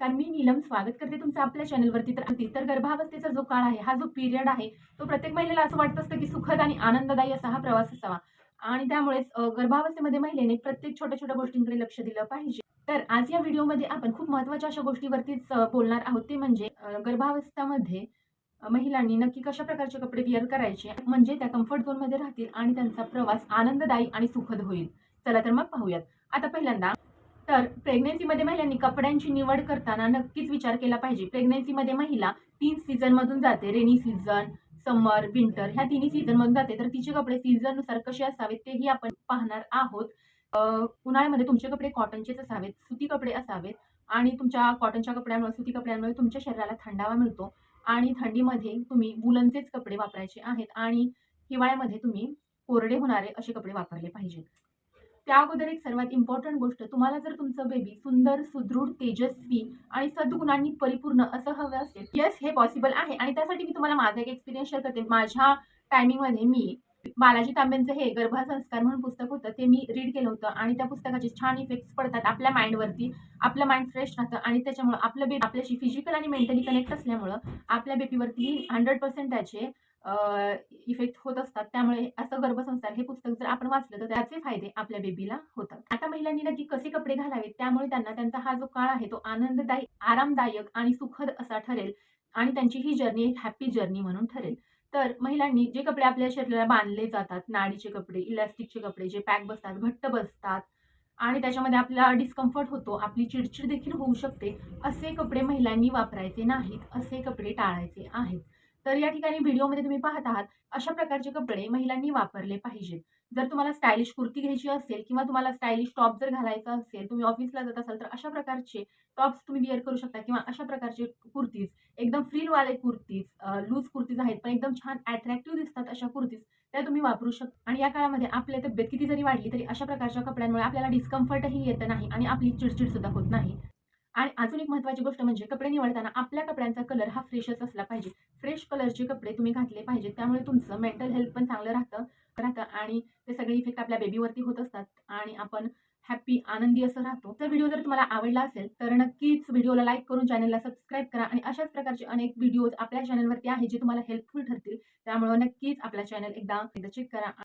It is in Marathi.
नमस्कार मी नीलम स्वागत करते तुमचं आपल्या चॅनलवरती तर अगदी तर गर्भावस्थेचा जो काळ आहे हा जो पिरियड आहे तो प्रत्येक महिलेला असं वाटत असतं की सुखद आणि आनंददायी असा हा प्रवास असावा. आणि त्यामुळेच गर्भावस्थेमध्ये महिलेने प्रत्येक छोट्या छोट्या गोष्टींकडे लक्ष दिलं पाहिजे. तर आज या व्हिडिओमध्ये आपण खूप महत्त्वाच्या अशा गोष्टीवरतीच बोलणार आहोत. ते म्हणजे गर्भावस्थामध्ये गर्भावस्थेमध्ये महिलांनी नक्की कशा प्रकारचे कपडे विअर करायचे म्हणजे त्या कम्फर्ट झोनमध्ये राहतील आणि त्यांचा प्रवास आनंददायी आणि सुखद होईल. चला तर मग पाहूयात. आता पहिल्यांदा तर प्रेग्नेन्सीमध्ये महिलांनी कपड्यांची निवड करताना नक्कीच विचार केला पाहिजे. प्रेग्नेन्सीमध्ये महिला तीन सीझनमधून जाते. रेनी सीझन समर विंटर ह्या तिन्ही सीझनमधून जाते. तर तिचे कपडे सीझननुसार कसे असावेत तेही आपण पाहणार आहोत. उन्हाळ्यामध्ये तुमचे कपडे कॉटनचेच असावेत सुती कपडे असावेत आणि तुमच्या कॉटनच्या कपड्यामुळे सुती कपड्यांमुळे तुमच्या शरीराला थंडावा मिळतो आणि थंडीमध्ये तुम्ही वुलनचेच कपडे वापरायचे आहेत आणि हिवाळ्यामध्ये तुम्ही कोरडे होणारे असे कपडे वापरले पाहिजेत. त्या अगोदर एक सर्वात इम्पॉर्टंट गोष्ट तुम्हाला जर तुमचं बेबी सुंदर सुदृढ तेजस्वी आणि सद्गुणांनी परिपूर्ण असं हवं असेल येस हे पॉसिबल आहे. आणि त्यासाठी मी तुम्हाला माझा एक एक्सपिरियन्स शेअर करते. माझ्या टायमिंगमध्ये मी बालाजी तांब्यांचं हे गर्भसंस्कार म्हणून पुस्तक होतं ते मी रीड केलं होतं. आणि त्या पुस्तकाचे छान इफेक्ट्स पडतात आपल्या माइंडवरती आपलं माइंड फ्रेश राहतं आणि त्याच्यामुळं आपलं बेबी आपल्याशी फिजिकल आणि मेंटली कनेक्ट असल्यामुळं आपल्या बेबीवरती हंड्रेड पर्सेंट त्याचे इफेक्ट होत असतात. त्यामुळे असं गर्भसंस्कार हे पुस्तक जर आपण वाचलं तर त्याचे फायदे आपल्या बेबीला होतात. आता महिलांनी नक्की कसे कपडे घालावेत? त्यामुळे त्यांना त्यांचा हा जो काळ आहे तो आनंददायी आरामदायक आणि सुखद असा ठरेल. आणि त्यांची ही जर्नी एक हॅपी जर्नी म्हणून ठरेल. तर महिलांनी जे कपडे आपल्या शरीराला बांधले जातात नाडीचे कपडे इलॅस्टिकचे कपडे जे पॅक बसतात घट्ट बसतात आणि त्याच्यामध्ये आपला डिस्कम्फर्ट होतो आपली चिडचिड देखील होऊ शकते असे कपडे महिलांनी वापरायचे नाहीत असे कपडे टाळायचे आहेत. तर या ठिकाणी व्हिडिओमध्ये तुम्ही पाहत आहात अशा प्रकारचे कपडे महिलांनी वापरले पाहिजेत. जर तुम्हाला स्टायलिश कुर्ती घ्यायची असेल किंवा तुम्हाला स्टायलिश टॉप जर घालायचा असेल तुम्ही ऑफिसला जात असाल तर अशा प्रकारचे टॉप्स तुम्ही वेअर करू शकता किंवा अशा प्रकारचे कुर्तीज एकदम फ्रीलवाले कुर्तीज लूज कुर्तीज आहेत पण एकदम छान अट्रॅक्टिव्ह दिसतात अशा कुर्तीज त्या तुम्ही वापरू शकता. आणि या काळामध्ये आपल्या तब्येत किती जरी वाढली तरी अशा प्रकारच्या कपड्यांमुळे आपल्याला डिस्कम्फर्टही येत नाही आणि आपली चिडचिड सुद्धा होत नाही. आणि अजून एक महत्त्वाची गोष्ट म्हणजे कपडे निवडताना आपल्या कपड्यांचा कलर हा फ्रेशच असला पाहिजे. फ्रेश कलरचे कपडे तुम्ही घातले पाहिजेत. त्यामुळे तुमचं मेंटल हेल्थ पण चांगलं राहतं राहतं आणि ते सगळे इफेक्ट आपल्या बेबीवरती होत असतात आणि आपण हॅपी आनंदी असं राहतो. तर व्हिडिओ जर तुम्हाला आवडला असेल तर नक्कीच व्हिडिओला लाईक करून चॅनलला सबस्क्राईब करा आणि अशाच प्रकारचे अनेक व्हिडिओज आपल्या चॅनलवरती आहे जे तुम्हाला हेल्पफुल ठरतील. त्यामुळे नक्कीच आपला चॅनल एकदा एकदा चेक करा